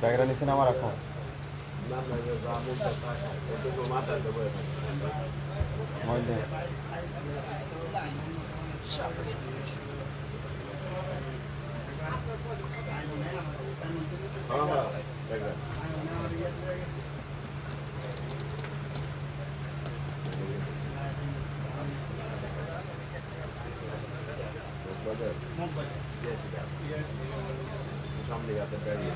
ব্যাগরা নিচে নামা রাখো মই দে সামনে হাতে দাঁড়িয়ে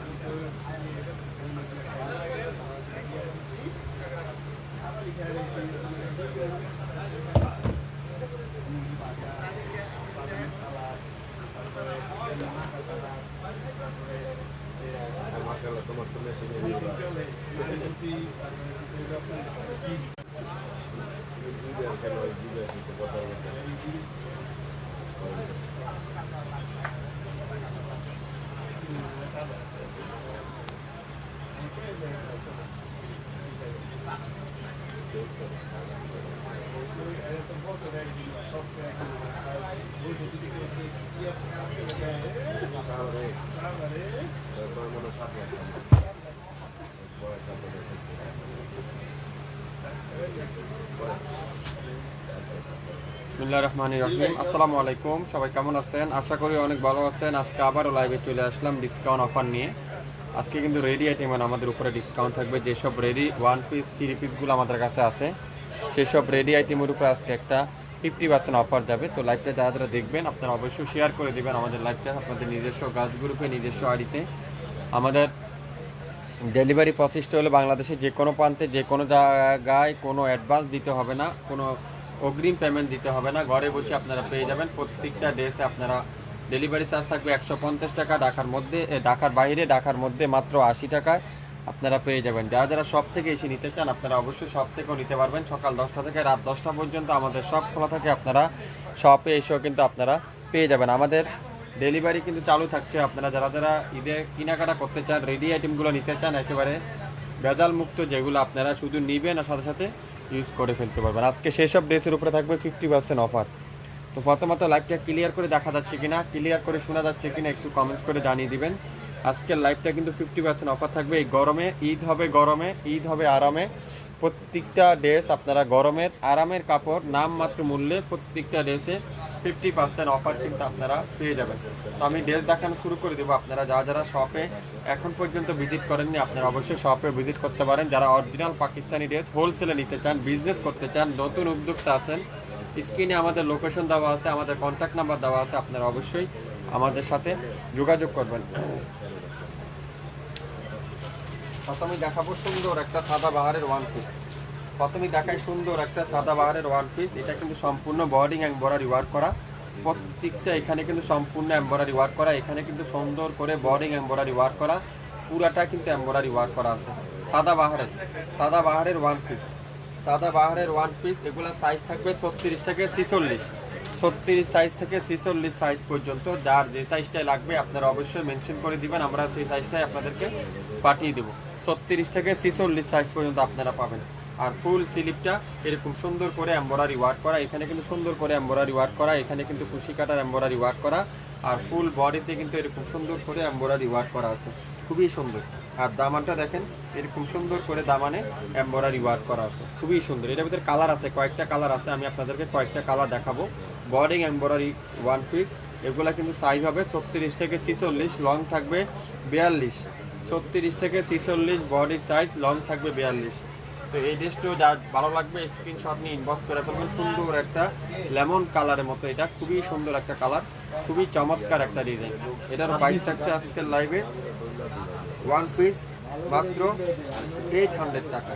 মাসাল্লাহ তোমার তো মেশিনে কেন জিজ্ঞাসা কথা বলতে তাহলে তোমার মনে সাথে বড় চাপে বিসমিল্লাহ রহমান রহিম। আসসালামু আলাইকুম, সবাই কেমন আছেন? আশা করি অনেক ভালো আছেন। আজকে আবারও লাইভে চলে আসলাম ডিসকাউন্ট অফার নিয়ে। আজকে কিন্তু রেডি আইটেম আমাদের উপরে ডিসকাউন্ট থাকবে। যেসব রেডি ওয়ান পিস থ্রি পিসগুলো আমাদের কাছে আছে, সেসব রেডি আইটেমের উপরে আজকে একটা ফিফটি পার্সেন্ট অফার যাবে। তো লাইভটা যারা যারা দেখবেন, আপনারা অবশ্যই শেয়ার করে দেবেন আমাদের লাইভটা আপনাদের নিজস্ব গাছ গ্রুপে, নিজস্ব আইডিতে আমাদের ডেলিভারি প্রসেসটা হলো বাংলাদেশে যে কোনো প্রান্তে, যে কোনো জায়গায় কোনো অ্যাডভান্স দিতে হবে না। কোনো অগ্রিম পেমেন্ট দিতে হবে না। ঘরে বসে আপনারা পেয়ে যাবেন। প্রত্যেকটা ড্রেসে আপনারা ডেলিভারি চার্জ থাকবে একশো পঞ্চাশ টাকা। ঢাকার মধ্যে ঢাকার বাইরে, ঢাকার মধ্যে মাত্র আশি টাকায় আপনারা পেয়ে যাবেন। যারা যারা সব থেকে এসে নিতে চান, আপনারা অবশ্যই সব থেকেও নিতে পারবেন। সকাল দশটা থেকে রাত দশটা পর্যন্ত আমাদের সব খোলা থাকে। আপনারা শপে এসেও কিন্তু আপনারা পেয়ে যাবেন। আমাদের ডেলিভারি কিন্তু চালু থাকছে। আপনারা যারা যারা ঈদের কেনাকাটা করতে চান রেডি আইটেমগুলো নিতে চান, একেবারে ভেজাল মুক্ত যেগুলো আপনারা শুধু নিবেন, আর সাথে সাথে ইউজ করে ফেলতে পারবেন। আজকে সেই সব ড্রেসের উপরে থাকবে ফিফটি পার্সেন্ট অফার তো প্রথমত লাইভটা ক্লিয়ার করে দেখা যাচ্ছে কিনা ক্লিয়ার করে শোনা যাচ্ছে কিনা একটু কমেন্টস করে জানিয়ে দিবেন। আজকের লাইভটা কিন্তু ফিফটি পার্সেন্ট অফার থাকবে। এই গরমে, ঈদ হবে গরমে, ঈদ হবে আরামে। প্রত্যেকটা ড্রেস আপনারা গরমের, আরামের কাপড় নাম মাত্র মূল্যে প্রত্যেকটা ড্রেসে ফিফটি পার্সেন্ট অফার কিন্তু আপনারা পেয়ে যাবেন। তো আমি ড্রেস দেখানো শুরু করে দেবো আপনারা যারা যারা শপে এখন পর্যন্ত ভিজিট করেননি, আপনারা অবশ্যই শপে ভিজিট করতে পারেন। যারা অরিজিনাল পাকিস্তানি ড্রেস হোলসেলে নিতে চান বিজনেস করতে চান, নতুন উদ্যোক্তা আছেন স্ক্রিনে আমাদের লোকেশন দেওয়া আছে, আমাদের কন্ট্যাক্ট নাম্বার দেওয়া আছে, আপনারা অবশ্যই আমাদের সাথে যোগাযোগ করবেন। প্রথমে দেখাবো সুন্দর একটা সাদা বাহারের ওয়ান পিস প্রথমে দেখাই সুন্দর একটা সাদা বাহারের ওয়ান পিস এটা কিন্তু সম্পূর্ণ বর্ডিং এম্বরারি ওয়ার্ক করা। প্রত্যেকটা এখানে কিন্তু সম্পূর্ণ এম্বরারি ওয়ার্ক করা। এখানে কিন্তু সুন্দর করে বর্ডিং এম্বরারি ওয়ার্ক করা। পুরাটা কিন্তু এম্বরারি ওয়ার্ক করা আছে। সাদা বাহারের সাদা বাহারের ওয়ান পিস সাদা বাহারের ওয়ান পিস এগুলো সাইজ থাকবে ছত্রিশ থেকে ছিচল্লিশ। ছত্রিশ সাইজ থেকে ছিচল্লিশ সাইজ পর্যন্ত। যার যে সাইজটাই লাগবে, আপনারা অবশ্যই মেনশন করে দিবেন। আমরা সেই সাইজটাই আপনাদেরকে পাঠিয়ে দেবো। ছত্রিশ থেকে ছিচল্লিশ সাইজ পর্যন্ত আপনারা পাবেন। আর ফুল স্লিপটা এরকম সুন্দর করে এম্বরারি ওয়ার্ক করা। এখানে কিন্তু সুন্দর করে এম্বরারি ওয়ার্ক করা। এখানে কিন্তু কুশি কাটার এম্বরারি ওয়ার্ক করা। আর ফুল বডিতে কিন্তু এরকম সুন্দর করে এম্বরারি ওয়ার্ক করা আছে। খুবই সুন্দর। আর দামানটা দেখেন, এরকম সুন্দর করে দামানে এম্বরারি ওয়ার্ক করা আছে। খুবই সুন্দর। এটার ভিতরে কালার আছে, কয়েকটা কালার আছে। আমি আপনাদেরকে কয়েকটা কালার দেখাবো। বডিং এম্বরারি ওয়ান পিস, এগুলা কিন্তু সাইজ হবে ছত্রিশ থেকে ছিচল্লিশ লং থাকবে বিয়াল্লিশ। ছত্রিশ থেকে ছিচল্লিশ বডি সাইজ লং থাকবে বিয়াল্লিশ। তো এই ড্রেসটিও যা ভালো লাগবে স্ক্রিনশট নিয়ে ইনবক্স করে ফেলবেন। সুন্দর একটা লেমন কালারের মতো এটা, খুবই সুন্দর একটা কালার খুবই চমৎকার একটা ডিজাইন এটার প্রাইস থাকছে আজকের লাইভে ওয়ান পিস মাত্র এইট হান্ড্রেড টাকা।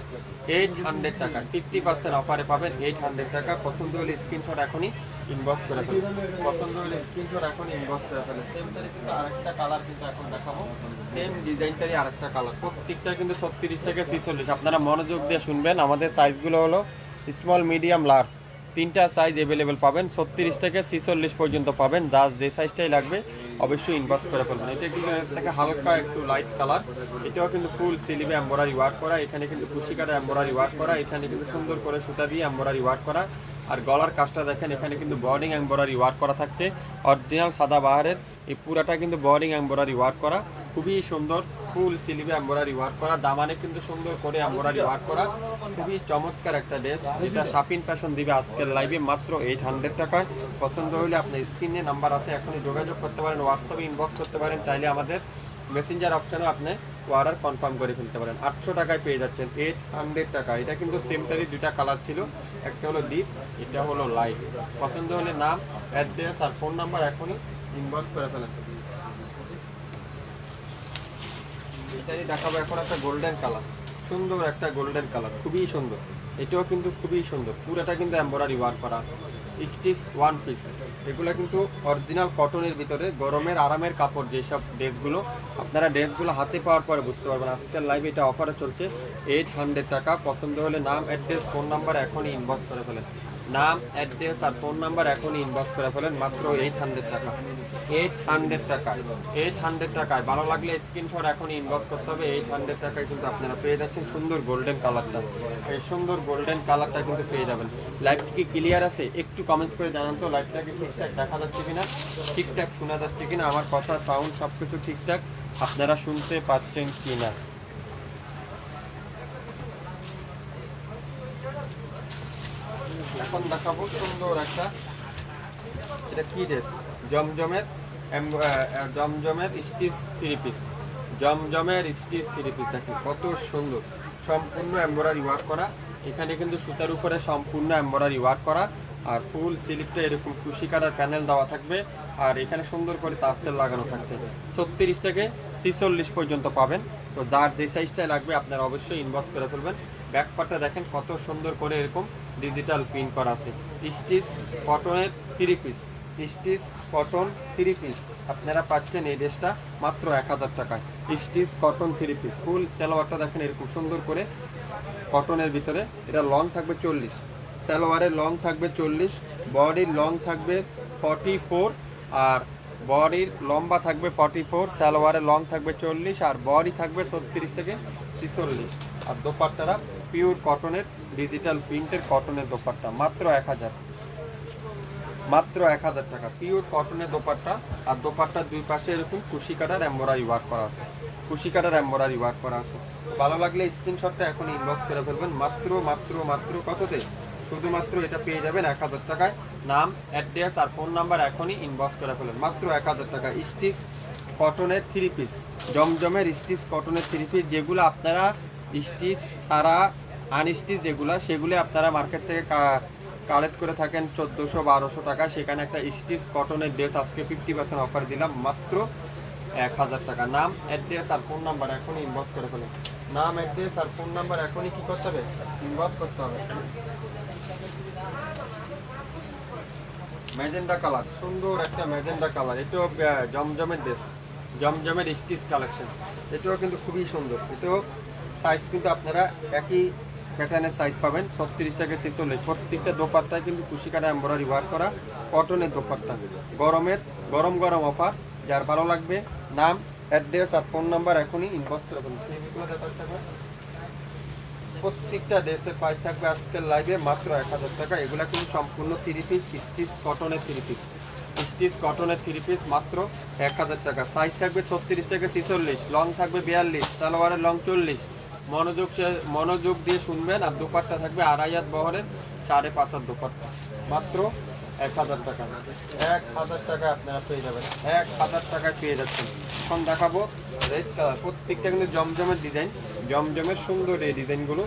এইট হান্ড্রেড টাকা ফিফটি পার্সেন্ট অফারে পাবেন এইট হান্ড্রেড টাকা। পছন্দ হলে স্ক্রিনশট এখনই ইনবক্স করে ফেলুন পছন্দ হলে স্ক্রিনশট এখন ইনবক্স করে ফেলেন সেমটারই কিন্তু আরেকটা কালার কিন্তু এখন দেখাবো। সেম ডিজাইনটারই আরেকটা কালার প্রত্যেকটা কিন্তু ছত্রিশ থেকে ছিচল্লিশ। আপনারা মনোযোগ দিয়ে শুনবেন। আমাদের সাইজগুলো হলো স্মল মিডিয়াম লার্জ তিনটা সাইজ অ্যাভেলেবেল পাবেন। ছত্রিশ থেকে ছিচল্লিশ পর্যন্ত পাবেন। যার যে সাইজটাই লাগবে, অবশ্যই ইনভাস্ট করে ফেলবেন। এটা কিন্তু থেকে হালকা একটু লাইট কালার এটাও কিন্তু ফুল সিলিভে এম্বরারি ওয়ার্ক করা। এখানে কিন্তু কুশি কাটা এম্বরারি ওয়ার্ক করা। এখানে কিন্তু সুন্দর করে সুতা দিয়ে এম্বরারি ওয়ার্ক করা। আর গলার কাজটা দেখেন, এখানে কিন্তু বর্ডিং এম্বরারি ওয়ার্ক করা থাকছে। অরিজিনাল সাদা বাহারের, এই পুরাটা কিন্তু বর্ডিং এম্বরারি ওয়ার্ক করা। খুবই সুন্দর, ফুল সিলিভে এম্বোরারি ওয়ার্ক করা। দামানে কিন্তু সুন্দর করে এম্বোরারি ওয়ার্ক করা। খুবই চমৎকার একটা ড্রেস। যেটা শাপিন ফ্যাশন দিবে আজকের লাইভে মাত্র এইট হান্ড্রেড টাকায়। পছন্দ হলে আপনার স্ক্রিনে নাম্বার আছে, এখনই যোগাযোগ করতে পারেন হোয়াটসঅ্যাপে ইনবক্স করতে পারেন, চাইলে আমাদের মেসেঞ্জার অপশানেও আপনি অর্ডার কনফার্ম করে ফেলতে পারেন। আটশো টাকায় পেয়ে যাচ্ছেন। এইট হান্ড্রেড টাকা। এটা কিন্তু সেমটারই দুটা কালার ছিল। একটা হলো ডিপ এটা হলো লাইট পছন্দ হলে নাম অ্যাড্রেস আর ফোন নাম্বার এখনই ইনবক্স করে ফেলেন। এটাই দেখাবো এখন একটা গোল্ডেন কালার সুন্দর একটা গোল্ডেন কালার খুবই সুন্দর। এটাও কিন্তু খুবই সুন্দর। পুরোটা কিন্তু এম্বরারি ওয়ার্ক করা স্টিচ ওয়ান পিস এগুলো কিন্তু অরিজিনাল কটনের ভিতরে গরমের, আরামের কাপড় যেসব ড্রেসগুলো, আপনারা ড্রেসগুলো হাতে পাওয়ার পরে বুঝতে পারবেন। আজকের লাইভে এটা অফারে চলছে। এইট হান্ড্রেড টাকা। পছন্দ হলে নাম অ্যাড্রেস ফোন নাম্বার এখনই ইনবক্স করে ফেলেন। নাম, অ্যাড্রেস আর ফোন নাম্বার এখনই ইনবক্স করে ফেলেন, মাত্র এইট হান্ড্রেড টাকা। এইট হান্ড্রেড টাকায়। এইট হান্ড্রেড টাকায়। ভালো লাগলে স্ক্রিনশট এখনই ইনবক্স করতে হবে। এইট হান্ড্রেড টাকায় কিন্তু আপনারা পেয়ে যাচ্ছেন সুন্দর গোল্ডেন কালারটা এই সুন্দর গোল্ডেন কালারটা কিন্তু পেয়ে যাবেন। লাইভটি কি ক্লিয়ার আছে? একটু কমেন্টস করে জানান তো লাইভটাকে ঠিকঠাক দেখা যাচ্ছে কিনা? ঠিকঠাক শোনা যাচ্ছে কিনা? আমার কথা সাউন্ড সব কিছু ঠিকঠাক। আপনারা শুনতে পাচ্ছেন কিনা? এখন দেখাবো সুন্দর একটা, এটা কি ড্রেস জমজমের জমজমের স্টিচ থ্রি পিস জমজমের স্টিচ থ্রি পিস দেখেন কত সুন্দর। সম্পূর্ণ এম্বরারি ওয়ার্ক করা। এখানে কিন্তু সুতার উপরে সম্পূর্ণ এম্বরারি ওয়ার্ক করা। আর ফুল স্লিপটা এরকম কুশি কাটার প্যানেল দেওয়া থাকবে। আর এখানে সুন্দর করে তারসেল লাগানো থাকছে। ছত্রিশ থেকে ছিচল্লিশ পর্যন্ত পাবেন। তো যার যে সাইজটাই লাগবে, আপনারা অবশ্যই ইনবক্স করে ফেলবেন। ব্যাকপার্টটা দেখেন কত সুন্দর করে এরকম ডিজিটাল প্রিন্ট করা আছে। স্টিচ, কটনের three piece stitch, cotton three piece আপনারা পাচ্ছেন এই ড্রেসটা মাত্র এক হাজার টাকায়। Stitch, cotton three piece full সালোয়ারটা দেখেন এরকম সুন্দর করে কটনের ভিতরে। এটা লং থাকবে চল্লিশ। সালোয়ারের লং থাকবে চল্লিশ। বডির লং থাকবে ফর্টি ফোর আর বডির লম্বা থাকবে ফর্টি ফোর সালোয়ারের লং থাকবে চল্লিশ। আর বডি থাকবে ছত্রিশ থেকে ছিচল্লিশ। আর দোপাট্টারা পিওর কটনের ডিজিটাল প্রিন্টের কটনের দোপাট্টা, মাত্র এক হাজার। মাত্র এক হাজার টাকা, পিওর কটনের দোপাট্টা। আর দোপাট্টার দুই পাশে এরকম কুশি কাটার এম্বরারি ওয়ার্ক করা আছে। কুশি কাটার এম্বরারি ওয়ার্ক করা আছে। ভালো লাগলে স্ক্রিনশটটা এখন ইনবক্স করে ফেলবেন। মাত্র মাত্র মাত্র কততে শুধুমাত্র এটা পেয়ে যাবেন এক হাজার টাকায়। নাম অ্যাড্রেস আর ফোন নাম্বার এখনই ইনবক্স করে ফেলেন মাত্র এক হাজার টাকা। স্টিচ কটনের থ্রি পিস জমজমের স্টিচ কটনের থ্রি পিস যেগুলো আপনারা স্টিচ ছাড়া আনস্টিচ যেগুলো, সেগুলো আপনারা মার্কেট থেকে কালেক্ট করে থাকেন চোদ্দোশো বারোশো টাকা। সেখানে একটা স্টিচ কটনের ড্রেস আজকে ফিফটি পার্সেন্ট অফার দিলাম, মাত্র এক হাজার টাকা। নাম অ্যাড্রেস আর ফোন নাম্বার এখনই ইনবক্স করে ফেলুন। নাম অ্যাড্রেস আর ফোন নাম্বার এখনই কি করতে হবে? ইনবক্স করতে হবে। ম্যাজেন্ডা কালার সুন্দর একটা ম্যাজেন্ডা কালার এটাও জমজমের ড্রেস জমজমের স্টিচ কালেকশন এটাও কিন্তু খুবই সুন্দর। এটাও সাইজ কিন্তু আপনারা একই প্যাটার্নের সাইজ পাবেন। ছত্রিশ থেকে ছেচল্লিশ। প্রত্যেকটা দোপাট্টায় কিন্তু কুশি কাটা এম্বরারি ওয়ার্ক করা কটনের দোপাট্টা। গরমের গরম গরম অফার যার ভালো লাগবে, নাম অ্যাড্রেস আর ফোন নাম্বার এখনই ইনবক্স করে। প্রত্যেকটা ড্রেসের প্রাইস থাকবে আজকের লাইভে মাত্র এক হাজার টাকা। এগুলো কিন্তু সম্পূর্ণ থ্রি পিস স্টিচ কটনের থ্রি পিস স্টিচ কটনের থ্রি পিস মাত্র এক হাজার টাকা। সাইজ থাকবে ছত্রিশ থেকে ছিচল্লিশ। লং থাকবে বিয়াল্লিশ। সালোয়ারের লং চল্লিশ। মনোযোগ মনোযোগ দিয়ে শুনবেন আর দুপাট্টা থাকবে আড়াই হাত বহরের সাড়ে পাঁচ হাত দুপাট্টা। মাত্র এক হাজার টাকা। এক হাজার টাকা আপনারা পেয়ে যাবেন। এক হাজার টাকায় পেয়ে যাচ্ছেন। এখন দেখাবো রেড কালার প্রত্যেকটা কিন্তু জমজমের ডিজাইন। জমজমের সুন্দর এই ডিজাইনগুলো।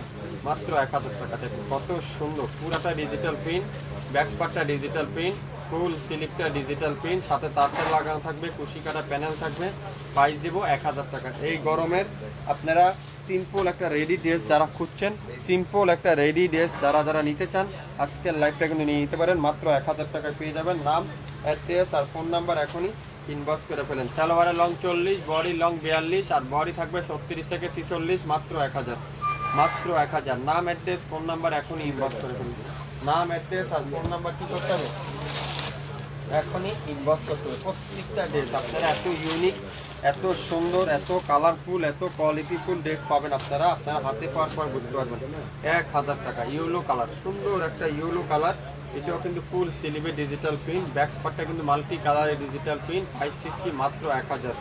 মাত্র এক হাজার টাকা থেকে। কত সুন্দর। পুরাটা ডিজিটাল প্রিন্ট ব্যাক পার্টটা ডিজিটাল প্রিন্ট ফুল স্লিপটা ডিজিটাল প্রিন্ট সাথে তারটা লাগানো থাকবে কুশি কাটা প্যানেল থাকবে। প্রাইস দেবো এক হাজার টাকা। এই গরমের আপনারা সিম্পল একটা রেডি ড্রেস যারা খুঁজছেন সিম্পল একটা রেডি ড্রেস যারা যারা নিতে চান, আজকের লাইফটা কিন্তু নিয়ে নিতে পারেন। মাত্র এক হাজার টাকায় পেয়ে যাবেন নাম অ্যাড্রেস আর ফোন নাম্বার এখনই ইনবক্স করে ফেলেন। সালোয়ারের লং চল্লিশ বডি লং বিয়াল্লিশ, আর বডি থাকবে ছত্রিশ থেকে ছিচল্লিশ, মাত্র এক হাজার। মাত্র এক হাজার। নাম অ্যাড্রেস ফোন নাম্বার এখনই ইনবক্স করে ফেলুন। নাম অ্যাড্রেস আর ফোন নাম্বার কী করতে হবে? এখনই ইনবক্স করতে হবে। প্রত্যেকটা ড্রেস আপনারা এত ইউনিক এত সুন্দর, এত কালারফুল এত কোয়ালিটিফুল ড্রেস পাবেন আপনারা। আপনারা হাতে পাওয়ার পর বুঝতে পারবেন। এক হাজার টাকা ইউলো কালার সুন্দর একটা ইউলো কালার এটাও কিন্তু ফুল সিলিভে ডিজিটাল প্রিন্ট ব্যাক পার্টটা কিন্তু মাল্টি কালারের ডিজিটাল প্রিন্ট প্রাইস দিচ্ছি মাত্র এক হাজার।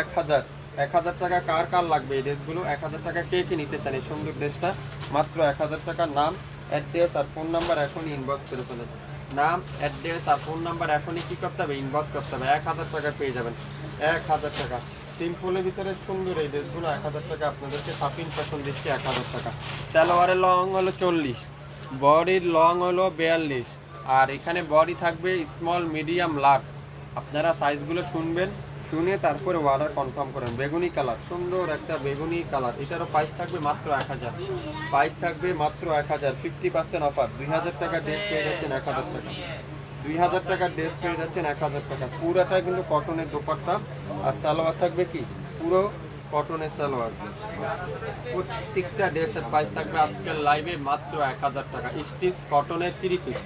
এক হাজার। এক হাজার টাকা কার কার লাগবে এই ড্রেসগুলো এক হাজার টাকা কে কে নিতে চান এই সুন্দর ড্রেসটা মাত্র এক হাজার টাকার নাম অ্যাড্রেস আর ফোন নাম্বার এখনই ইনবক্স করে ফেলেন নাম অ্যাড্রেস আর ফোন নাম্বার এখনই কি করতে হবে? ইনবক্স করতে হবে। এক হাজার টাকা পেয়ে যাবেন। এক হাজার টাকা। সিম্পলের ভিতরে সুন্দর এই ড্রেসগুলো এক হাজার টাকা। আপনাদেরকে শপিং ফ্যাশন দিচ্ছে এক হাজার টাকা। সালোয়ারের লং হলো চল্লিশ। বডির লং হলো বিয়াল্লিশ। আর এখানে বডি থাকবে স্মল মিডিয়াম লার্জ আপনারা সাইজগুলো শুনবেন। শুনে তারপরে অর্ডার কনফার্ম করেন। বেগুনি কালার সুন্দর একটা বেগুনি কালার এটারও প্রাইস থাকবে মাত্র এক হাজার। প্রাইস থাকবে মাত্র এক হাজার। ফিফটি পার্সেন্ট অফার দুই হাজার টাকা ড্রেস পেয়ে যাচ্ছেন এক হাজার টাকা। দুই হাজার টাকার ড্রেস পেয়ে যাচ্ছেন এক হাজার টাকা। পুরোটা কিন্তু কটনের দোপাট্টা। আর সালোয়ার থাকবে কি? পুরো কটনের সালোয়ার। প্রত্যেকটা ড্রেসের প্রাইস থাকবে আজকের লাইভে মাত্র এক হাজার টাকা। স্টিচ কটনের থ্রি পিস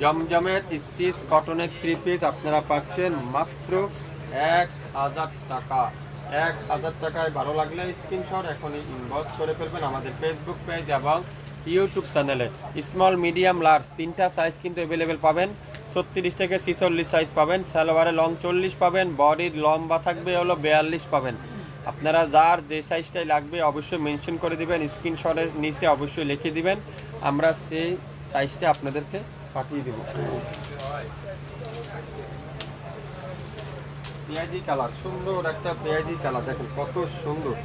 জমজমের স্টিচ কটনের থ্রি পিস আপনারা পাচ্ছেন মাত্র এক হাজার টাকা। এক হাজার টাকায় ভালো লাগলে স্ক্রিনশট এখনই ইনবক্স করে ফেলবেন আমাদের ফেসবুক পেজ এবং ইউটিউব চ্যানেলে স্মল মিডিয়াম লার্জ তিনটা সাইজ কিন্তু অ্যাভেলেবেল পাবেন। ছত্রিশ থেকে ছিচল্লিশ সাইজ পাবেন। সালোয়ারে লং চল্লিশ পাবেন। বডির লম্বা থাকবে হলো বিয়াল্লিশ পাবেন। আপনারা যার যে সাইজটাই লাগবে অবশ্যই মেনশন করে দিবেন। স্ক্রিনশটের নিচে অবশ্যই লিখে দিবেন। আমরা সেই সাইজটা আপনাদেরকে পাঠিয়ে দেব। পেঁয়াজি কালার, সুন্দর একটা পেঁয়াজি কালার। দেখেন কত সুন্দর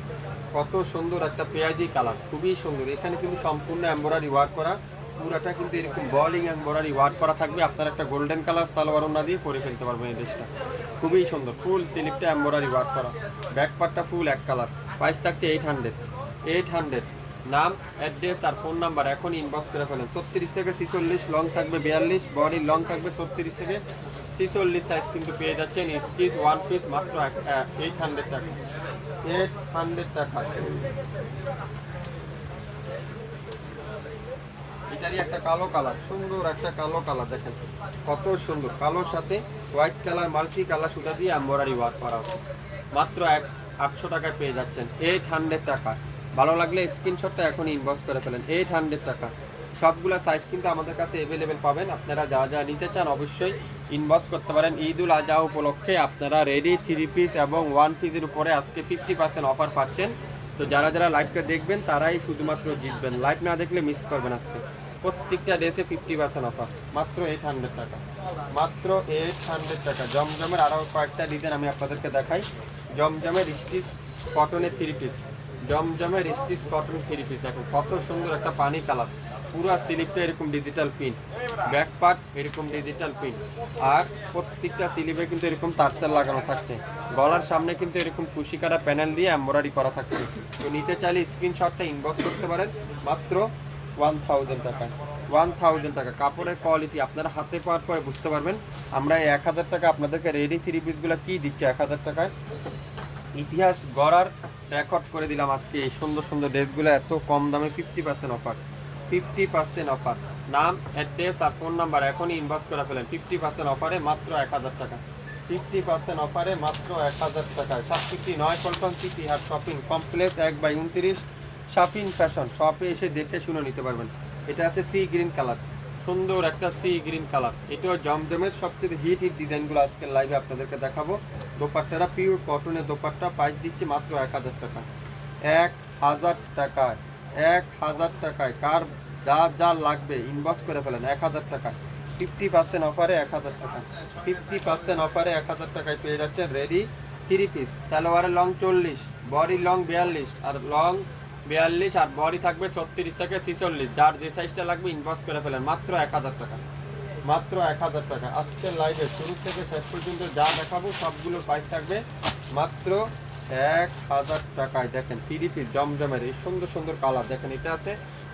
কত সুন্দর একটা পেঁয়াজি কালার, খুবই সুন্দর। এখানে কিন্তু সম্পূর্ণ এম্বরারি ওয়ার্ক করা, পুরাটা কিন্তু এরকম বলিং এম্বরারি ওয়ার্ক করা থাকবে। আপনারা একটা গোল্ডেন কালার সালোয়ার ওনা দিয়ে পরে ফেলতে পারবেন এই ড্রেসটা খুবই সুন্দর ফুল স্লিপটা এম্বরারি ওয়ার্ক করা। ব্যাক পার্টটা ফুল এক কালার প্রাইস থাকছে এইট হান্ড্রেড এইট হান্ড্রেড নাম, অ্যাড্রেস আর ফোন নাম্বার এখন ইনবক্স করে ফেলেন। ছত্রিশ থেকে ছিচল্লিশ লং থাকবে বিয়াল্লিশ বডি লং থাকবে ছত্রিশ থেকে ছিচল্লিশ সাইজ কিন্তু পেয়ে যাচ্ছেন স্টিচ ওয়ান পিস মাত্র এইট হান্ড্রেড টাকা। এইট হান্ড্রেড টাকা। এটারই একটা কালো কালার সুন্দর একটা কালো কালার দেখেন। কত সুন্দর। কালোর সাথে হোয়াইট কালার মাল্টি কালার সুতা দিয়ে ওয়ার্ক করা মাত্র এক, আটশো টাকায় পেয়ে যাচ্ছেন। এইট হান্ড্রেড টাকা। ভালো লাগলে স্ক্রিনশটটা এখন ইনবক্স করে ফেলেন। এইট হান্ড্রেড টাকা। সবগুলো সাইজ কিন্তু আমাদের কাছে অ্যাভেলেবেল পাবেন। আপনারা যা যা নিতে চান অবশ্যই ইনবক্স করতে পারেন। ঈদ উল আজহা উপলক্ষে আপনারা রেডি থ্রি পিস এবং ওয়ান পিসের উপরে আজকে ফিফটি পার্সেন্ট অফার পাচ্ছেন। তো যারা যারা লাইভটা দেখবেন, তারাই শুধুমাত্র জিতবেন। লাইভ না দেখলে মিস করবেন আজকে। প্রত্যেকটা ড্রেসে ফিফটি পার্সেন্ট অফার মাত্র এইট হান্ড্রেড টাকা। মাত্র এইট হান্ড্রেড টাকা। জমজমের আরও কয়েকটা ডিজাইন আমি আপনাদেরকে দেখাই। জমজমের স্টিচ কটনের থ্রি পিস জমজমের স্টিচ কটন থ্রি দেখুন, কত সুন্দর একটা পানি কালার। পুরো স্লিপটা এরকম ডিজিটাল পিন ব্যাক পার্ট এরকম ডিজিটাল পিন আর প্রত্যেকটা স্লিপে কিন্তু এরকম তারসেল লাগানো থাকছে। গলার সামনে কিন্তু এরকম কুশি কাটা প্যানেল দিয়ে এম্বরারি করা থাকছে। তো নিতে চাইলে স্ক্রিনশটটা ইনবক্স করতে পারেন। মাত্র ওয়ান থাউজেন্ড টাকা। ওয়ান থাউজেন্ড টাকা। কাপড়ের কোয়ালিটি আপনারা হাতে পাওয়ার পরে বুঝতে পারবেন। আমরা এক হাজার টাকা আপনাদেরকে রেডি থ্রি পিসগুলো কী দিচ্ছি এক হাজার টাকায়? ইতিহাস, গড়ার রেকর্ড করে দিলাম আজকে এই সুন্দর সুন্দর ড্রেসগুলো এত কম দামে fifty percent offer fifty percent offer নাম অ্যাড্রেস আর ফোন নাম্বার এখনই ইনবক্স করে ফেলেন। ফিফটি পার্সেন্ট অফারে মাত্র এক হাজার টাকা। ফিফটি পার্সেন্ট অফারে মাত্র এক হাজার টাকায় সাতষট্টি নয় পল্টন সিটি হাট শপিং কমপ্লেক্স এক বাই উনত্রিশ। শপিং ফ্যাশন শপে এসে দেখে শুনে নিতে পারবেন। এটা আছে সি গ্রিন কালার সুন্দর একটা সি গ্রিন কালার। এটাও জমজমের সবচেয়ে হিট হিট ডিজাইনগুলো আজকে লাইভে আপনাদেরকে দেখাবো। দোপাট্টাটা পিওর কটনের দোপাট্টা প্রাইস দিচ্ছি মাত্র এক হাজার টাকা এক হাজার টাকায়, এক হাজার টাকায়। কার যা যা লাগবে ইনবক্স করে ফেলেন, এক হাজার টাকা ফিফটি পার্সেন্ট অফারে এক হাজার টাকা ফিফটি পার্সেন্ট অফারে এক হাজার টাকায় পেয়ে যাচ্ছেন রেডি থ্রি পিস সালোয়ারের লং চল্লিশ বডি লং বিয়াল্লিশ, আর লং বিয়াল্লিশ আর বডি থাকবে ছত্রিশ থেকে ছিচল্লিশ। যার যে সাইজটা লাগবে ইনভাস করে ফেলেন। মাত্র এক হাজার টাকা। মাত্র এক হাজার টাকা। আজকের লাইভে শুরু থেকে শেষ পর্যন্ত যা দেখাবো, সবগুলোর প্রাইস থাকবে মাত্র এক হাজার টাকায় দেখেন থ্রি জমজমের এই সুন্দর সুন্দর কালার দেখেন, এটা আছে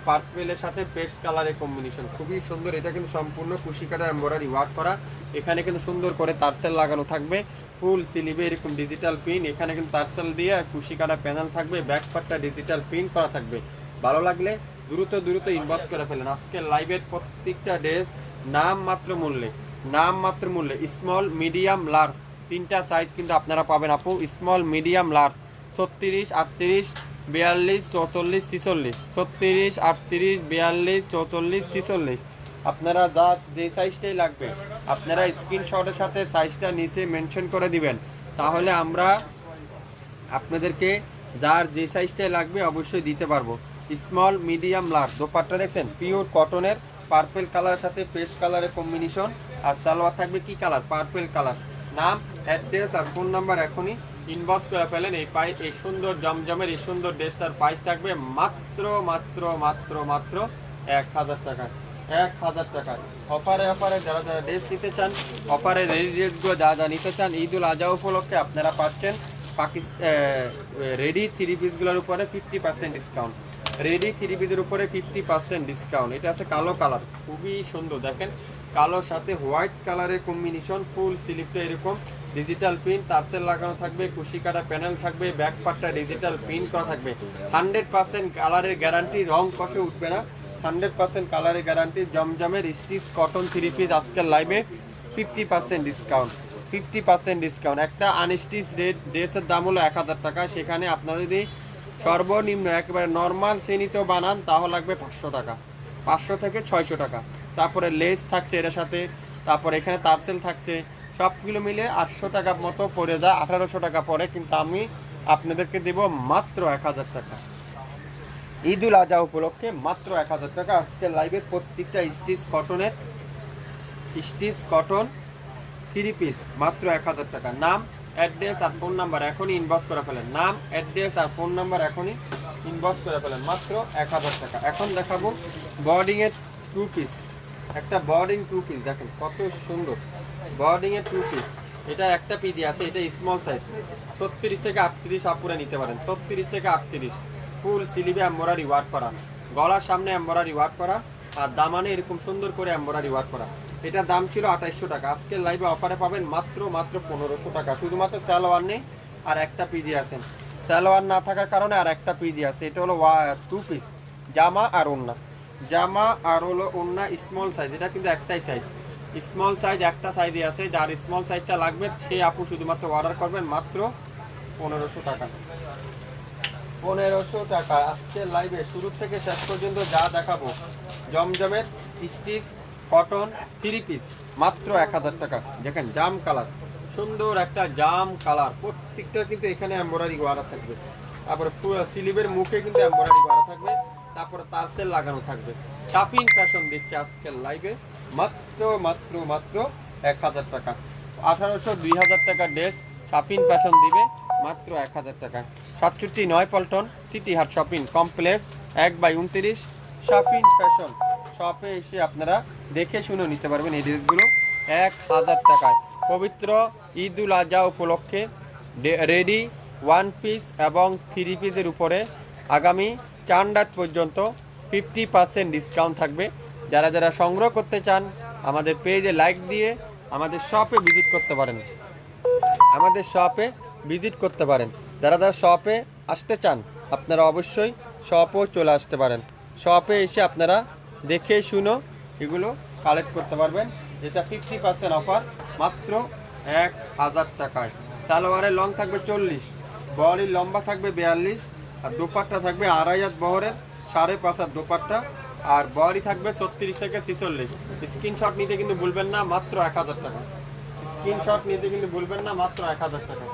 পার্পেলের সাথে পেস্ট কালারের কম্বিনেশন খুবই সুন্দর, এটা কিন্তু সম্পূর্ণ কুশি কাটা এম্বরারি ওয়ার্ক করা, এখানে কিন্তু সুন্দর করে তারসেল লাগানো থাকবে, ফুল সিলিভে এরকম ডিজিটাল পিন এখানে কিন্তু তারসেল দিয়ে কুশি কাটা প্যানেল থাকবে ব্যাক পার্টটা ডিজিটাল প্রিন্ট করা থাকবে, ভালো লাগলে দ্রুত দ্রুত ইনবক্স করে ফেলেন আজকের লাইভের প্রত্যেকটা ড্রেস নাম মাত্র মূল্যে নাম মাত্র মূল্যে স্মল মিডিয়াম লার্জ তিনটা সাইজ কিন্তু আপনারা পাবেন আপু। স্মল মিডিয়াম লার্জ ছত্রিশ, আটত্রিশ, বিয়াল্লিশ, চৌচল্লিশ, ছিচল্লিশ। ছত্রিশ, আটত্রিশ, বিয়াল্লিশ, চৌচল্লিশ, ছিচল্লিশ। আপনারা যা যে সাইজটাই লাগবে, আপনারা স্ক্রিনশটের সাথে সাইজটা নিচে মেনশন করে দিবেন। তাহলে আমরা আপনাদেরকে যার যে সাইজটাই লাগবে অবশ্যই দিতে পারব। স্মল মিডিয়াম লার্জ দোপাট্টা দেখছেন? পিওর কটনের পার্পেল কালারের সাথে পেস্ট কালারের কম্বিনেশন আর সালোয়ার থাকবে কি কালার পার্পেল কালার নাম অ্যাড্রেস আর ফোন নাম্বার এখনই ইনবক্স করে ফেলেন। এই পাই, এই সুন্দর জমজমের, এই সুন্দর ড্রেসটার প্রাইস থাকবে মাত্র মাত্র মাত্র মাত্র এক হাজার টাকা। এক হাজার টাকা। অফারে অফারে যারা যারা ড্রেস নিতে চান অফারে রেডি ড্রেসগুলো যা যা নিতে চান, ঈদ উল আজহা উপলক্ষে আপনারা পাচ্ছেন পাকিস্তান রেডি থ্রি পিসগুলোর উপরে fifty percent discount ready three পিসের উপরে ফিফটি পার্সেন্ট ডিসকাউন্ট এটা আছে কালো কালার খুবই সুন্দর, দেখেন। কালোর সাথে হোয়াইট কালারের কম্বিনেশন, ফুল স্লিপটা এরকম। ডিজিটাল প্রিন্ট তারসেল লাগানো থাকবে, কুশি কাটা প্যানেল থাকবে ব্যাক পার্টটা ডিজিটাল প্রিন্ট করা থাকবে। হান্ড্রেড পার্সেন্ট কালারের গ্যারান্টি রং কষে উঠবে না। হান্ড্রেড পার্সেন্ট কালারের গ্যারান্টি জমজমের স্টিচ কটন থ্রি পিস আজকের লাইভে fifty percent discount fifty percent discount একটা আনস্টিচ রেট ড্রেসের দাম হলো এক হাজার টাকা। সেখানে আপনারা যদি সর্বনিম্ন একেবারে নর্মাল শ্রেণীতেও বানান, তাহলে লাগবে পাঁচশো টাকা। পাঁচশো থেকে ছয়শো টাকা। তারপরে লেস থাকছে এটার সাথে, তারপরে এখানে তারসেল থাকছে। সবগুলো মিলে আটশো টাকা মতো পড়ে যায়, আঠারোশো টাকা পড়ে, কিন্তু আমি আপনাদেরকে দেব মাত্র এক হাজার টাকা। ঈদ উল আজহা উপলক্ষে মাত্র এক হাজার টাকা। আজকের লাইভের প্রত্যেকটা স্টিচ কটনের স্টিচ কটন থ্রি পিস মাত্র এক হাজার টাকা। নাম অ্যাড্রেস আর ফোন নাম্বার এখনই ইনবক্স করে ফেলেন। নাম অ্যাড্রেস আর ফোন নাম্বার এখনই ইনবক্স করে ফেলেন। মাত্র এক হাজার টাকা। এখন দেখাবো বোর্ডিং এর টু পিস একটা বোর্ডিং টু পিস দেখেন কত সুন্দর। বোর্ডিং এর টু পিস এটা একটা পিডি আছে, এটা স্মল সাইজ ছত্রিশ থেকে আটত্রিশ আপুরে নিতে পারেন। ছত্রিশ থেকে আটত্রিশ। ফুল সিলিভে এম্বরারি ওয়ার্ক করা। গলার সামনে এম্বরারি ওয়ার্ক করা। আর দামানে এরকম সুন্দর করে এম্বরারি ওয়ার্ক করা। এটার দাম ছিল আঠাইশশো টাকা। আজকের লাইভে অফারে পাবেন মাত্র মাত্র পনেরোশো টাকা। শুধুমাত্র স্যালোয়ার নেই, আর একটা পিজি আছেন স্যালোয়ার না থাকার কারণে আর একটা পিজি আছে। এটা হলো টু পিস জামা আর ওন্না জামা আর হলো ওন্না স্মল সাইজ এটা কিন্তু একটাই সাইজ স্মল সাইজ একটা সাইজে আছে, যার স্মল সাইজটা লাগবে, সে আপু শুধুমাত্র অর্ডার করবেন মাত্র পনেরোশো টাকা। পনেরোশো টাকা, আজকে লাইভে শুরু থেকে শেষ পর্যন্ত যা দেখাবো। জমজমের স্টিচ কটন থ্রি পিস মাত্র এক হাজার টাকা। দেখেন, জাম কালার সুন্দর একটা জাম কালার প্রত্যেকটা কিন্তু এখানে এম্বরারি গোয়ারা থাকবে। তারপরে স্লিভের মুখে কিন্তু এম্বরারি গোয়ারা থাকবে। তারপরে তারসেল লাগানো থাকবে। শাপিং ফ্যাশন দিচ্ছে আজকের লাইভে মাত্র মাত্র মাত্র এক হাজার টাকা। আঠারোশো দুই হাজার টাকা ড্রেস শাপিং ফ্যাশন দিবে মাত্র এক হাজার টাকা। সাতষট্টি নয় পল্টন সিটি হাট শপিং কমপ্লেক্স এক বাই উনত্রিশ। শপিং ফ্যাশন শপে এসে আপনারা দেখে শুনে নিতে পারবেন এই ড্রেসগুলো। এক হাজার টাকায়। পবিত্র ঈদ উল আজহা উপলক্ষে রেডি ওয়ান পিস এবং থ্রি পিসের উপরে আগামী চার রাত পর্যন্ত ফিফটি পার্সেন্ট ডিসকাউন্ট থাকবে। যারা যারা সংগ্রহ করতে চান, আমাদের পেজে লাইক দিয়ে আমাদের শপে ভিজিট করতে পারেন। আমাদের শপে ভিজিট করতে পারেন। যারা যারা শপে আসতে চান, আপনারা অবশ্যই শপও চলে আসতে পারেন। শপে এসে আপনারা দেখে শুনো এগুলো কালেক্ট করতে পারবেন। যেটা ফিফটি পার্সেন্ট অফার মাত্র এক হাজার টাকায়। সালোয়ারের লং থাকবে চল্লিশ, বডির লম্বা থাকবে বিয়াল্লিশ আর দোপাট্টা থাকবে আড়াই হাত বহরের, সাড়ে পাঁচ হাত দোপাট্টা, আর বডি থাকবে ছত্রিশ থেকে ছিচল্লিশ। স্ক্রিনশট নিতে কিন্তু ভুলবেন না, মাত্র এক হাজার টাকা। স্ক্রিনশট নিতে কিন্তু ভুলবেন না, মাত্র এক হাজার টাকা।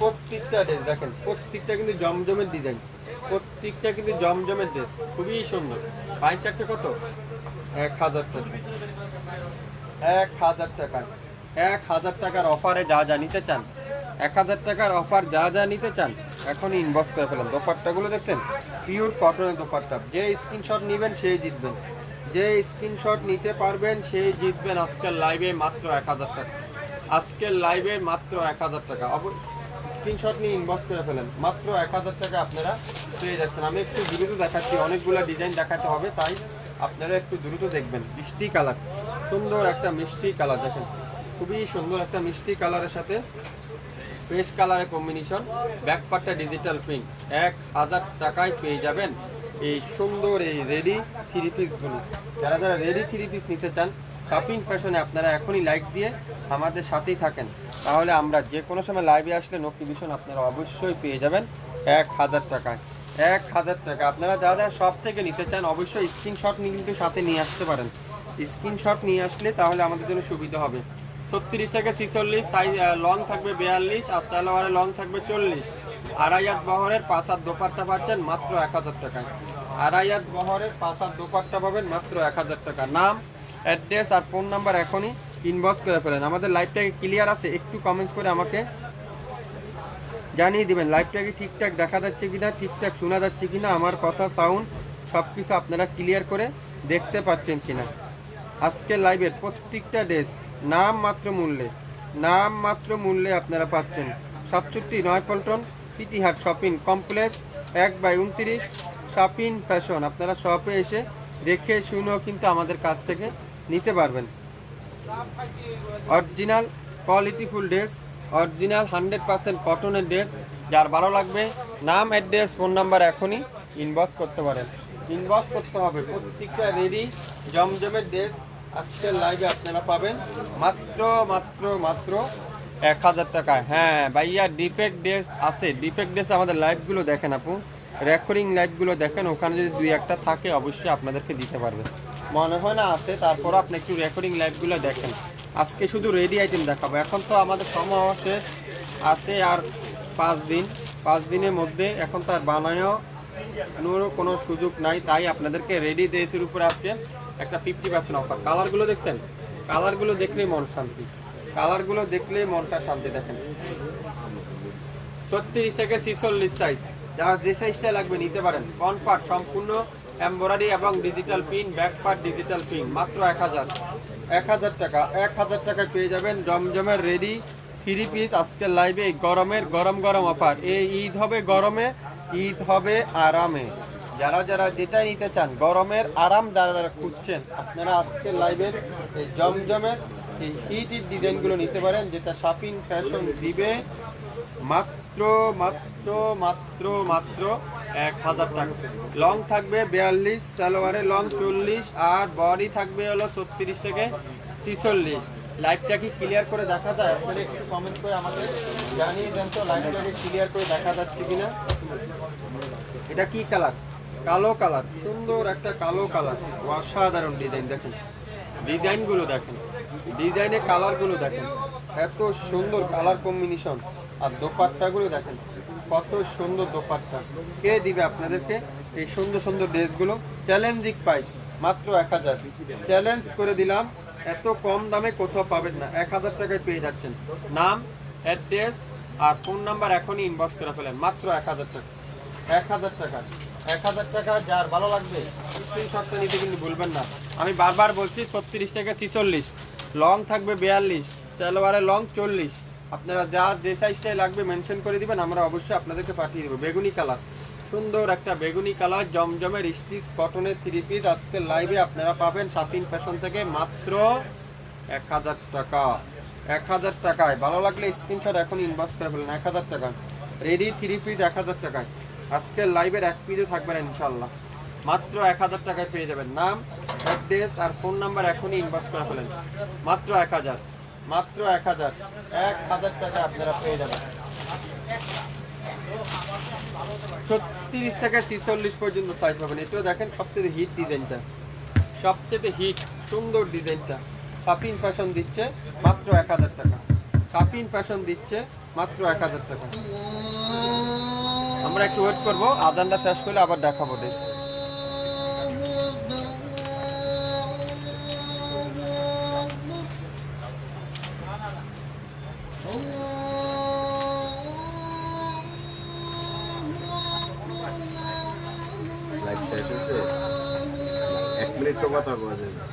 প্রত্যেকটা ড্রেস দেখেন, প্রত্যেকটা কিন্তু জমজমের ডিজাইন প্রত্যেকটা কিন্তু জমজমের ড্রেস খুবই সুন্দর। প্রাইস থাকছে কত? এক হাজার টাকা। এক হাজার টাকা এক হাজার টাকার অফারে যা যা নিতে চান এক হাজার টাকার অফার যা যা নিতে চান, এখনই ইনবক্স করে ফেলেন। দোপাট্টাগুলো দেখছেন? পিওর কটনের দোপাট্টা। যে স্ক্রিনশট নেবেন, সেই জিতবেন। যে স্ক্রিনশট নিতে পারবেন, সেই জিতবেন আজকের লাইভে মাত্র এক হাজার টাকা। আজকের লাইভে মাত্র এক হাজার টাকা। স্ক্রিনশট নিয়ে ইনবক্স করে ফেলেন। মাত্র এক হাজার টাকা আপনারা পেয়ে যাচ্ছেন। আমি একটু দ্রুত দেখাচ্ছি, অনেকগুলো ডিজাইন দেখাতে হবে, তাই আপনারা একটু দ্রুত দেখবেন। মিষ্টি কালার। সুন্দর একটা মিষ্টি কালার, দেখেন। খুবই সুন্দর একটা মিষ্টি কালারের সাথে ফ্রেশ কালারের কম্বিনেশন ব্যাক পার্টটা ডিজিটাল প্রিন্ট এক হাজার টাকায় পেয়ে যাবেন এই সুন্দর এই রেডি থ্রি পিসগুলো যারা যারা রেডি থ্রি পিস নিতে চান শপিং ফ্যাশনে আপনারা এখনই লাইক দিয়ে আমাদের সাথেই থাকেন। তাহলে আমরা যে কোনো সময় লাইভে আসলে নোটিফিকেশন আপনারা অবশ্যই পেয়ে যাবেন এক হাজার টাকায়। এক হাজার টাকা আপনারা যারা যারা সব থেকে নিতে চান, অবশ্যই স্ক্রিনশট কিন্তু সাথে নিয়ে আসতে পারেন। স্ক্রিনশট নিয়ে আসলে তাহলে আমাদের জন্য সুবিধা হবে। ছত্রিশ থেকে ছিচল্লিশ সাইজ লং থাকবে বিয়াল্লিশ আর সালোয়ারে লং থাকবে চল্লিশ। আড়াইয়াত বহরের পাঁচ হাত দোপাট্টা পাচ্ছেন মাত্র এক হাজার টাকায়। আড়াইয়াত বহরের পাঁচ হাত দোপাট্টা পাবেন মাত্র এক হাজার টাকা। নাম, অ্যাড্রেস আর ফোন নাম্বার এখনই ইনবক্স করে ফেলেন। আমাদের লাইভটাকে ক্লিয়ার আছে, একটু কমেন্টস করে আমাকে জানিয়ে দিবেন। লাইভটাকে ঠিকঠাক দেখা যাচ্ছে কি না ঠিকঠাক শোনা যাচ্ছে কি না আমার কথা সাউন্ড সব কিছু আপনারা ক্লিয়ার করে দেখতে পাচ্ছেন কি না আজকের লাইভের প্রত্যেকটা ড্রেস নাম মাত্র মূল্যে, নাম মাত্র মূল্যে আপনারা পাচ্ছেন সাতষট্টি নয় পল্টন সিটি হাট শপিং কমপ্লেক্স, এক বাই উনত্রিশ, শপিং ফ্যাশন। আপনারা শপে এসে দেখে, শুনেও কিন্তু আমাদের কাছ থেকে নিতে পারবেন। অরিজিনাল কোয়ালিটিফুল ড্রেস, অরিজিনাল হান্ড্রেড পার্সেন্ট কটনের ড্রেস, যার ভালো লাগবে, নাম, অ্যাড্রেস, ফোন নাম্বার এখনই ইনবক্স করতে পারেন। ইনবক্স করতে হবে। প্রত্যেকটা রেডি জমজমের ড্রেস আজকের লাইভে আপনারা পাবেন মাত্র মাত্র মাত্র এক হাজার টাকায় হ্যাঁ ভাইয়া ডিফেক্ট ড্রেস আছে। ডিফেক্ট ড্রেস আমাদের লাইভগুলো দেখেন আপু। রেকর্ডিং লাইভগুলো দেখেন, ওখানে যদি দুই একটা থাকে, অবশ্যই আপনাদেরকে দিতে পারবে। মনে হয় না আছে তারপর আপনি একটু রেকর্ডিং লাইভগুলো দেখেন। আজকে শুধু রেডি আইটেম দেখাবো। এখন তো আমাদের সময় শেষ আছে আর পাঁচ দিন। পাঁচ দিনের মধ্যে এখন তার বানায়ও কোনো সুযোগ নাই, তাই আপনাদেরকে রেডি ড্রেসের উপর আজকে একটা ফিফটি পার্সেন্ট অফার কালারগুলো দেখছেন? কালারগুলো দেখলেই মন শান্তি। কালারগুলো দেখলেই মনটা শান্তি, দেখেন। ছত্রিশ থেকে ছিচল্লিশ সাইজ যারা যে সাইজটা লাগবে, নিতে পারেন। ফ্রন্ট পার্ট সম্পূর্ণ এমব্রয়ডারি এবং digital print back part digital print মাত্র এক হাজার। এক হাজার টাকা। এক হাজার টাকায় পেয়ে যাবেন জমজমের রেডি থ্রি পিস আজকের লাইভে গরমের গরম গরম অফার এই ঈদ হবে গরমে, ঈদ হবে আরামে। যারা যারা যেটাই নিতে চান, গরমের আরাম যারা যারা খুঁজছেন, আপনারা আজকে লাইভের এই জমজমের এই হিট হিট ডিজাইনগুলো নিতে পারেন, যেটা শপিং ফ্যাশন দিবে মাত্র মাত্র মাত্র মাত্র এক হাজার টাকা। লং থাকবে বিয়াল্লিশ, সালোয়ারে লং চল্লিশ, আর বডি থাকবে হলো ছত্রিশ থেকে ছিচল্লিশ। লাইভটা কি ক্লিয়ার করে দেখা যায়? আপনারা একটু কমেন্ট করে আমাদের জানিয়ে দেন তো লাইভটাকে ক্লিয়ার করে দেখা যাচ্ছে কিনা? এটা কি কালার কালো কালার, সুন্দর একটা কালো কালার। অসাধারণ ডিজাইন দেখুন। ডিজাইনগুলো দেখেন। ডিজাইনে কালারগুলো দেখেন। এত সুন্দর কালার কম্বিনেশন আর দোপাট্টাগুলো দেখেন, কত সুন্দর দোপাট্টা। কে দিবে আপনাদেরকে? এই সুন্দর সুন্দর ড্রেসগুলো চ্যালেঞ্জিং প্রাইস মাত্র এক হাজার। চ্যালেঞ্জ করে দিলাম, এত কম দামে কোথাও পাবেন না। এক হাজার টাকায় পেয়ে যাচ্ছেন। নাম অ্যাড্রেস আর ফোন নাম্বার এখনই ইনবক্স করে ফেলেন, মাত্র এক হাজার টাকা। এক হাজার টাকা। এক হাজার টাকা যার ভালো লাগবে স্ক্রিনশটটা নিতে কিন্তু ভুলবেন না। আমি বারবার বলছি, ছত্রিশ থেকে ছিচল্লিশ। লং থাকবে বিয়াল্লিশ, সালোয়ারে লং চল্লিশ। আপনারা যা, যে সাইজটাই লাগবে মেনশন করে দিবেন, আমরা অবশ্যই আপনাদেরকে পাঠিয়ে দেবো। বেগুনি কালার, সুন্দর একটা বেগুনি কালার জমজমের স্টিচ কটনের থ্রি পিস আজকে লাইভে আপনারা পাবেন শাপিং ফ্যাশন থেকে মাত্র এক হাজার টাকা। এক হাজার টাকায়। ভালো লাগলে স্ক্রিনশট এখন ইনবক্স করে ফেলেন, এক হাজার টাকা রেডি থ্রি পিস এক হাজার টাকায়। আজকের লাইভের এক পিসও থাকবে না ইনশাল্লাহ মাত্র এক হাজার টাকায় পেয়ে যাবেন। নাম অ্যাড্রেস আর ফোন নাম্বার এখনই ইনবক্স করে ফেলেন। মাত্র এক হাজার। মাত্র এক হাজার। এক হাজার টাকা আপনারা পেয়ে যাবেন। ছত্রিশ থেকে ছিচল্লিশ পর্যন্ত সাইজ পাবেন। এটাও দেখেন সবচেয়ে হিট ডিজাইনটা সবচেয়ে হিট সুন্দর ডিজাইনটা শাপিন ফ্যাশন দিচ্ছে মাত্র এক হাজার টাকা। শাপিন ফ্যাশন দিচ্ছে মাত্র এক হাজার টাকা। আমরা একটু ওয়েট করব আজানটা শেষ করলে আবার দেখাবো ড্রেস এক মিনিট তো কথা বলা যাবে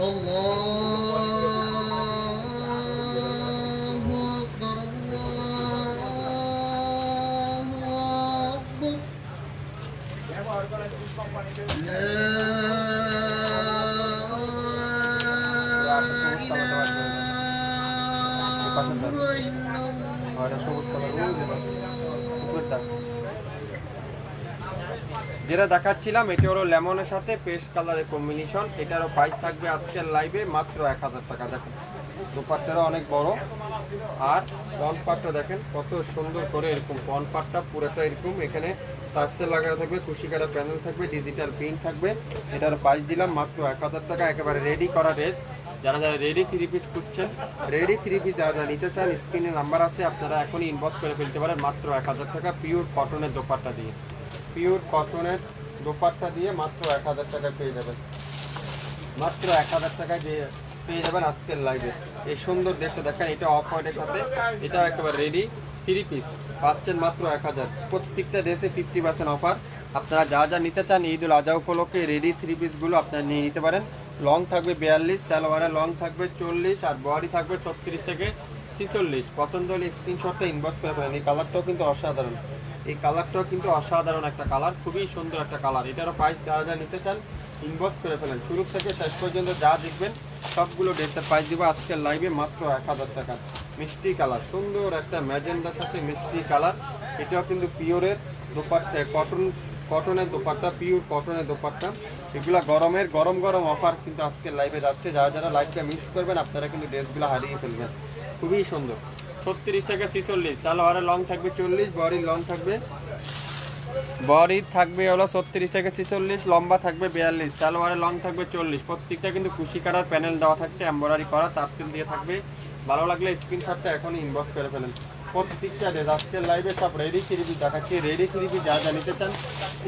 الله যেটা দেখাচ্ছিলাম, এটা হলো লেমনের সাথে পেস্ট কালারের কম্বিনেশন। এটারও প্রাইস থাকবে আজকের লাইভে মাত্র এক হাজার টাকা। দেখেন, দুপাট্টারও অনেক বড়। আর পন পাটটা দেখেন, কত সুন্দর করে এরকম পন পাটটা পুরোটা এরকম। এখানে টার্সেল লাগানো থাকবে কুশিকারা প্যানেল থাকবে ডিজিটাল প্রিন্ট থাকবে। এটার প্রাইস দিলাম মাত্র এক হাজার টাকা। একেবারে রেডি করা ড্রেস যারা যারা রেডি থ্রি পিস খুঁজছেন রেডি থ্রি পিস যারা যারা নিতে চান স্ক্রিনে নাম্বার আছে, আপনারা এখনই ইনবক্স করে ফেলতে পারেন মাত্র এক হাজার টাকা পিওর কটনের দোপাট্টা দিয়ে। পিওর কটনের দোপাট্টা দিয়ে মাত্র এক হাজার টাকায় পেয়ে যাবেন। মাত্র এক হাজার টাকায় দিয়ে পেয়ে যাবেন আজকের লাইভে এই সুন্দর ড্রেসটা দেখেন, এটা অফ হোয়াইটের সাথে, এটাও একেবারে রেডি থ্রি পিস পাচ্ছেন মাত্র এক হাজার। প্রত্যেকটা ড্রেসে ফিফটি পার্সেন্ট অফার আপনারা যা যা নিতে চান ঈদ উল আজহা উপলক্ষে রেডি থ্রি পিসগুলো আপনারা নিয়ে নিতে পারেন। লং থাকবে বিয়াল্লিশ, সালোয়ারে লং থাকবে চল্লিশ, আর বডি থাকবে ছত্রিশ থেকে ছিচল্লিশ। পছন্দ হলে স্ক্রিনশটটা ইনবক্স করে ফেলেন। এই কালারটাও কিন্তু অসাধারণ। এই কালারটাও কিন্তু অসাধারণ একটা কালার, খুবই সুন্দর একটা কালার। এটারও প্রাইস যারা যা নিতে চান ইনবক্স করে ফেলেন। শুরু থেকে শেষ পর্যন্ত যা দেখবেন, সবগুলো ড্রেসের প্রাইস দিব। আজকের লাইভে মাত্র এক হাজার টাকা। মিষ্টি কালার, সুন্দর একটা ম্যাজেন্ডার সাথে মিষ্টি কালার। এটাও কিন্তু পিওরের দোপাট্টা কটন কটনের দোপাট্টা পিওর কটনের দোপাট্টা। এগুলা গরমের, গরম গরম অফার কিন্তু আজকের লাইভে যাচ্ছে। যারা যারা লাইভটা মিস করবেন, আপনারা কিন্তু ড্রেসগুলো হারিয়ে ফেলবেন। খুবই সুন্দর। ছত্রিশ থেকে ছিচল্লিশ। সালোয়ারের লং থাকবে চল্লিশ বডির লং থাকবে। বডির থাকবে হলো ছত্রিশ থেকে ছিচল্লিশ, লম্বা থাকবে বিয়াল্লিশ। সালোয়ারের লং থাকবে চল্লিশ। প্রত্যেকটা কিন্তু কুশি কাটার প্যানেল দেওয়া থাকছে এম্বয়ডারি করা তারসিল দিয়ে থাকবে। ভালো লাগলে স্ক্রিনশটটা এখনই ইনবক্স করে ফেলেন। প্রত্যেকটা ড্রেস আজকের লাইভে সব রেডি থ্রিপি দেখাচ্ছি। রেডি থ্রিপি যা যা নিতে চান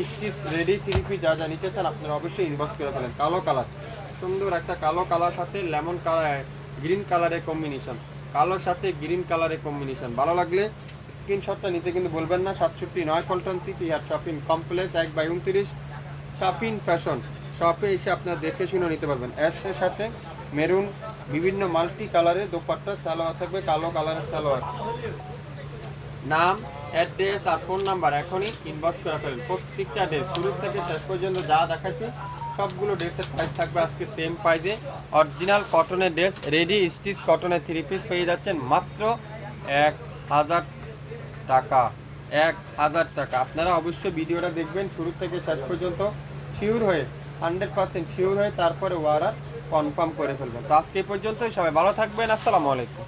স্টিচ রেডি থ্রিপি যা যা নিতে চান, আপনারা অবশ্যই ইনবক্স করে ফেলেন। কালো কালার সুন্দর একটা কালো কালার সাথে লেমন কালার গ্রিন কালারের কম্বিনেশন কালোর সাথে গ্রিন কালারের কম্বিনেশন ভালো লাগলে স্ক্রিনশটটা নিতে কিন্তু বলবেন না। সাতষট্টি নয় পল্টন সিটি আর শপিং কমপ্লেক্স এক বাই উনত্রিশ। শপিং ফ্যাশন শপে এসে আপনারা দেখে শুনে নিতে পারবেন। অ্যাশের সাথে মেরুন বিভিন্ন মাল্টি কালারের দোপাট্টা, সালোয়ার থাকবে, কালো কালারের সালোয়ার। নাম অ্যাড্রেস আর ফোন নাম্বার এখনই ইনবক্স করে ফেলেন। প্রত্যেকটা ড্রেস শুরু থেকে শেষ পর্যন্ত যা দেখাচ্ছি সবগুলো ড্রেসের প্রাইস থাকবে আজকে সেম প্রাইসে অরিজিনাল কটনের ড্রেস রেডি স্টিচ কটনের থ্রি পিস পেয়ে যাচ্ছেন মাত্র এক হাজার টাকা। এক হাজার টাকা। আপনারা অবশ্যই ভিডিওটা দেখবেন শুরু থেকে শেষ পর্যন্ত। শিওর হয়ে হান্ড্রেড পার্সেন্ট শিওর হয়ে তারপরে ওয়ারা কনফার্ম করে ফেলবেন। তো আজকে পর্যন্তই। সবাই ভালো থাকবেন। আসসালামু আলাইকুম।